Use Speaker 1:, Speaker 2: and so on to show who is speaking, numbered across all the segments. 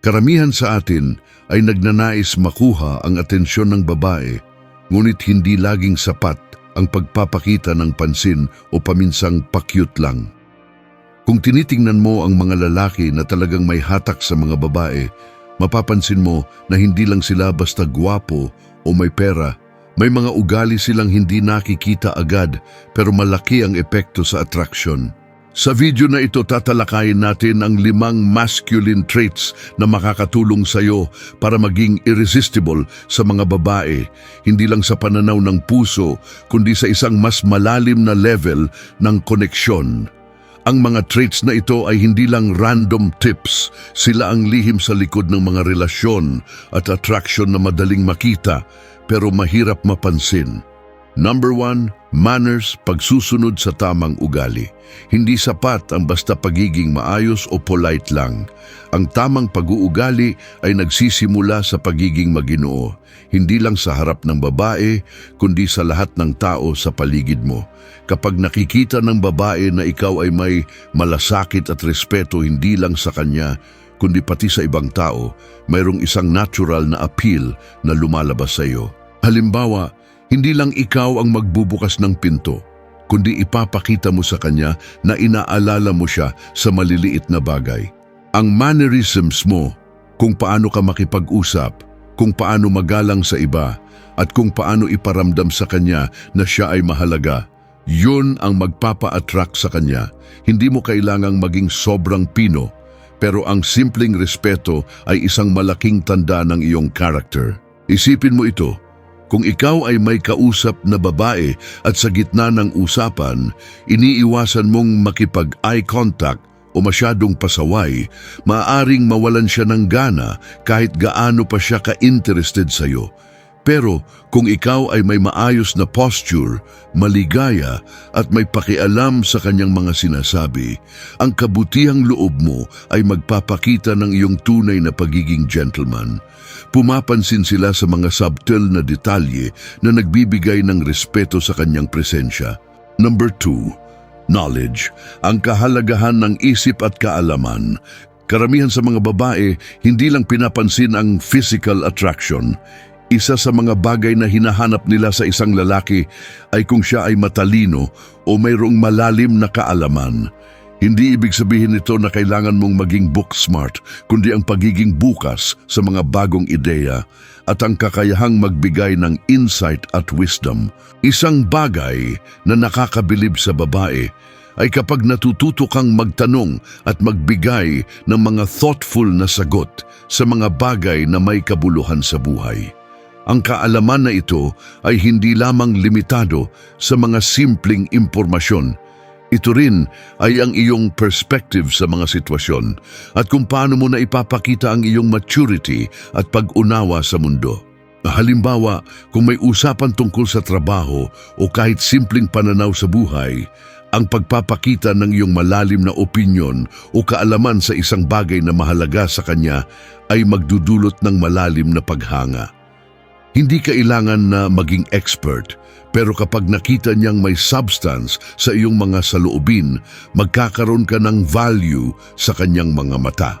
Speaker 1: Karamihan sa atin ay nagnanais makuha ang atensyon ng babae, ngunit hindi laging sapat ang pagpapakita ng pansin o paminsang pakyut lang. Kung tinitingnan mo ang mga lalaki na talagang may hatak sa mga babae, mapapansin mo na hindi lang sila basta gwapo o may pera. May mga ugali silang hindi nakikita agad pero malaki ang epekto sa attraction. Sa video na ito tatalakayin natin ang limang masculine traits na makakatulong sa iyo para maging irresistible sa mga babae, hindi lang sa pananaw ng puso, kundi sa isang mas malalim na level ng koneksyon. Ang mga traits na ito ay hindi lang random tips, sila ang lihim sa likod ng mga relasyon at attraction na madaling makita pero mahirap mapansin. Number one, manners, pagsusunod sa tamang ugali. Hindi sapat ang basta pagiging maayos o polite lang. Ang tamang pag-uugali ay nagsisimula sa pagiging maginoo, hindi lang sa harap ng babae, kundi sa lahat ng tao sa paligid mo. Kapag nakikita ng babae na ikaw ay may malasakit at respeto hindi lang sa kanya, kundi pati sa ibang tao, mayroong isang natural na appeal na lumalabas sa iyo. Halimbawa, hindi lang ikaw ang magbubukas ng pinto, kundi ipapakita mo sa kanya na inaalala mo siya sa maliliit na bagay. Ang mannerisms mo, kung paano ka makipag-usap, kung paano magalang sa iba, at kung paano iparamdam sa kanya na siya ay mahalaga, yun ang magpapa-attract sa kanya. Hindi mo kailangang maging sobrang pino, pero ang simpleng respeto ay isang malaking tanda ng iyong character. Isipin mo ito, kung ikaw ay may kausap na babae at sa gitna ng usapan, iniiwasan mong makipag-eye contact o masyadong pasaway, maaring mawalan siya ng gana kahit gaano pa siya ka-interested sa iyo. Pero kung ikaw ay may maayos na posture, maligaya at may pakialam sa kanyang mga sinasabi, ang kabutihang loob mo ay magpapakita ng iyong tunay na pagiging gentleman. Pumapansin sila sa mga subtle na detalye na nagbibigay ng respeto sa kanyang presensya. Number two, knowledge, ang kahalagahan ng isip at kaalaman. Karamihan sa mga babae, hindi lang pinapansin ang physical attraction. Isa sa mga bagay na hinahanap nila sa isang lalaki ay kung siya ay matalino o mayroong malalim na kaalaman. Hindi ibig sabihin nito na kailangan mong maging book smart, kundi ang pagiging bukas sa mga bagong ideya at ang kakayahang magbigay ng insight at wisdom. Isang bagay na nakakabilib sa babae ay kapag natututo kang magtanong at magbigay ng mga thoughtful na sagot sa mga bagay na may kabuluhan sa buhay. Ang kaalaman na ito ay hindi lamang limitado sa mga simpleng impormasyon. Ito rin ay ang iyong perspective sa mga sitwasyon at kung paano mo na ipapakita ang iyong maturity at pag-unawa sa mundo. Halimbawa, kung may usapan tungkol sa trabaho o kahit simpleng pananaw sa buhay, ang pagpapakita ng iyong malalim na opinyon o kaalaman sa isang bagay na mahalaga sa kanya ay magdudulot ng malalim na paghanga. Hindi kailangan na maging expert, pero kapag nakita niyang may substance sa iyong mga saloobin, magkakaroon ka ng value sa kanyang mga mata.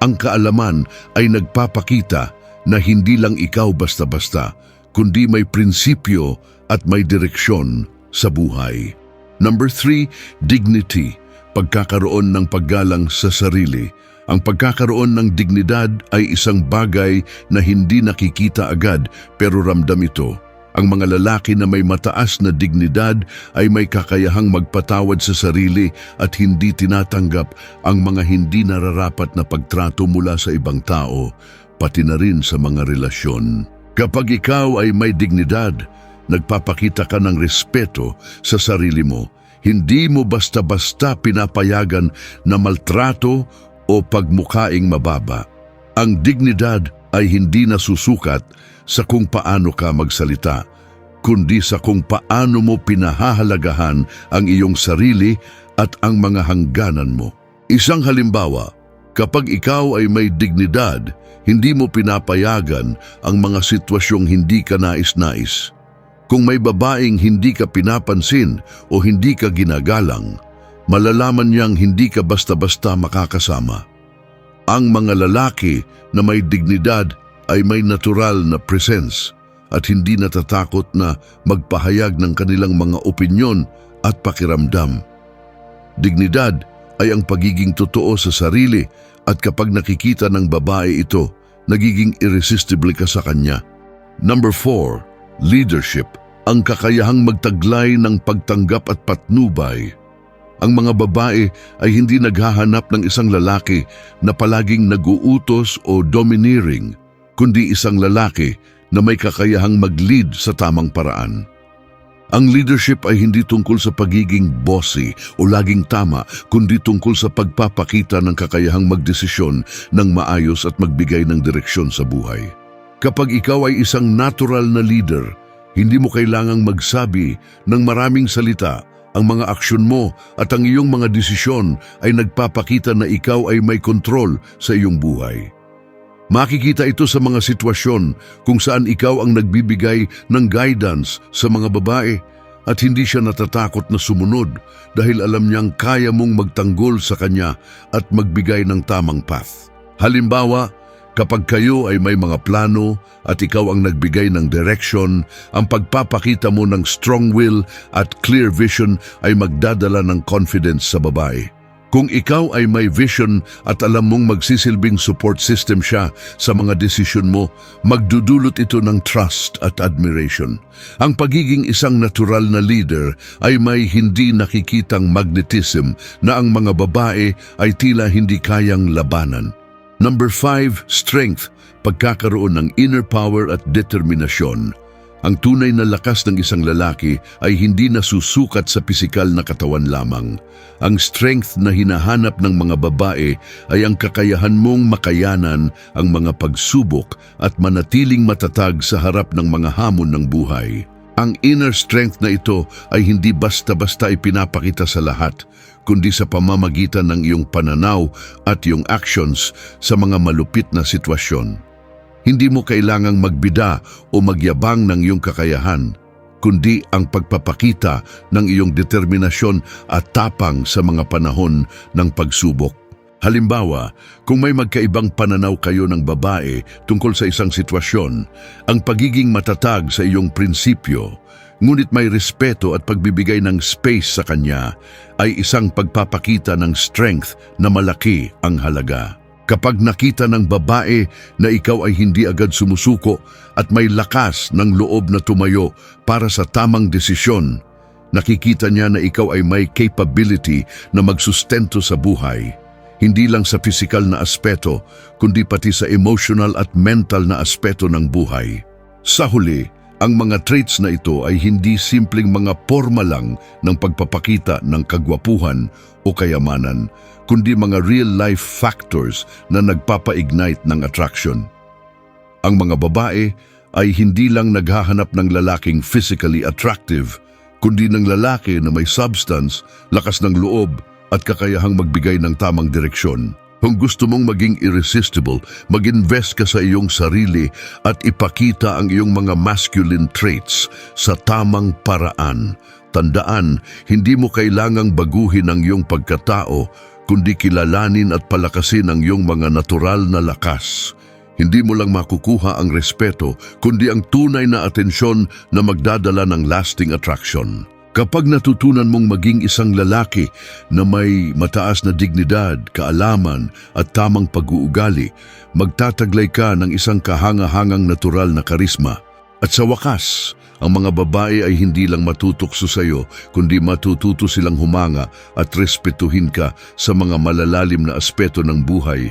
Speaker 1: Ang kaalaman ay nagpapakita na hindi lang ikaw basta-basta, kundi may prinsipyo at may direksyon sa buhay. Number three, dignity, pagkakaroon ng paggalang sa sarili. Ang pagkakaroon ng dignidad ay isang bagay na hindi nakikita agad pero ramdam ito. Ang mga lalaki na may mataas na dignidad ay may kakayahang magpatawad sa sarili at hindi tinatanggap ang mga hindi nararapat na pagtrato mula sa ibang tao, pati na rin sa mga relasyon. Kapag ikaw ay may dignidad, nagpapakita ka ng respeto sa sarili mo. Hindi mo basta-basta pinapayagan na maltrato o pagmukaing mababa. Ang dignidad ay hindi nasusukat sa kung paano ka magsalita, kundi sa kung paano mo pinahahalagahan ang iyong sarili at ang mga hangganan mo. Isang halimbawa, kapag ikaw ay may dignidad, hindi mo pinapayagan ang mga sitwasyong hindi ka nais-nais. Kung may babaeng hindi ka pinapansin o hindi ka ginagalang, malalaman niyang hindi ka basta-basta makakasama. Ang mga lalaki na may dignidad ay may natural na presence at hindi natatakot na magpahayag ng kanilang mga opinyon at pakiramdam. Dignidad ay ang pagiging totoo sa sarili at kapag nakikita ng babae ito, nagiging irresistible ka sa kanya. Number 4, leadership, ang kakayahang magtaglay ng pagtanggap at patnubay. Ang mga babae ay hindi naghahanap ng isang lalaki na palaging naguutos o domineering, kundi isang lalaki na may kakayahang mag-lead sa tamang paraan. Ang leadership ay hindi tungkol sa pagiging bossy o laging tama, kundi tungkol sa pagpapakita ng kakayahang magdesisyon ng maayos at magbigay ng direksyon sa buhay. Kapag ikaw ay isang natural na leader, hindi mo kailangang magsabi ng maraming salita. Ang mga aksyon mo at ang iyong mga desisyon ay nagpapakita na ikaw ay may kontrol sa iyong buhay. Makikita ito sa mga sitwasyon kung saan ikaw ang nagbibigay ng guidance sa mga babae at hindi siya natatakot na sumunod dahil alam niyang kaya mong magtanggol sa kanya at magbigay ng tamang path. Halimbawa, kapag kayo ay may mga plano at ikaw ang nagbigay ng direction, ang pagpapakita mo ng strong will at clear vision ay magdadala ng confidence sa babae. Kung ikaw ay may vision at alam mong magsisilbing support system siya sa mga desisyon mo, magdudulot ito ng trust at admiration. Ang pagiging isang natural na leader ay may hindi nakikitang magnetism na ang mga babae ay tila hindi kayang labanan. Number 5, strength, pagkakaroon ng inner power at determinasyon. Ang tunay na lakas ng isang lalaki ay hindi nasusukat sa pisikal na katawan lamang. Ang strength na hinahanap ng mga babae ay ang kakayahan mong makayanan ang mga pagsubok at manatiling matatag sa harap ng mga hamon ng buhay. Ang inner strength na ito ay hindi basta-basta ipinapakita sa lahat, kundi sa pamamagitan ng iyong pananaw at iyong actions sa mga malupit na sitwasyon. Hindi mo kailangang magbida o magyabang ng iyong kakayahan, kundi ang pagpapakita ng iyong determinasyon at tapang sa mga panahon ng pagsubok. Halimbawa, kung may magkaibang pananaw kayo ng babae tungkol sa isang sitwasyon, ang pagiging matatag sa iyong prinsipyo, ngunit may respeto at pagbibigay ng space sa kanya, ay isang pagpapakita ng strength na malaki ang halaga. Kapag nakita ng babae na ikaw ay hindi agad sumusuko at may lakas ng loob na tumayo para sa tamang desisyon, nakikita niya na ikaw ay may capability na magsustento sa buhay. Hindi lang sa pisikal na aspeto, kundi pati sa emotional at mental na aspeto ng buhay. Sa huli, ang mga traits na ito ay hindi simpleng mga forma lang ng pagpapakita ng kagwapuhan o kayamanan, kundi mga real-life factors na nagpapa-ignite ng attraction. Ang mga babae ay hindi lang naghahanap ng lalaking physically attractive, kundi ng lalaki na may substance, lakas ng loob at kakayahang magbigay ng tamang direksyon. Kung gusto mong maging irresistible, mag-invest ka sa iyong sarili at ipakita ang iyong mga masculine traits sa tamang paraan. Tandaan, hindi mo kailangang baguhin ang iyong pagkatao, kundi kilalanin at palakasin ang iyong mga natural na lakas. Hindi mo lang makukuha ang respeto, kundi ang tunay na atensyon na magdadala ng lasting attraction. Kapag natutunan mong maging isang lalaki na may mataas na dignidad, kaalaman at tamang pag-uugali, magtataglay ka ng isang kahanga-hangang natural na karisma. At sa wakas, ang mga babae ay hindi lang matutukso sa iyo, kundi matututo silang humanga at respetuhin ka sa mga malalalim na aspeto ng buhay.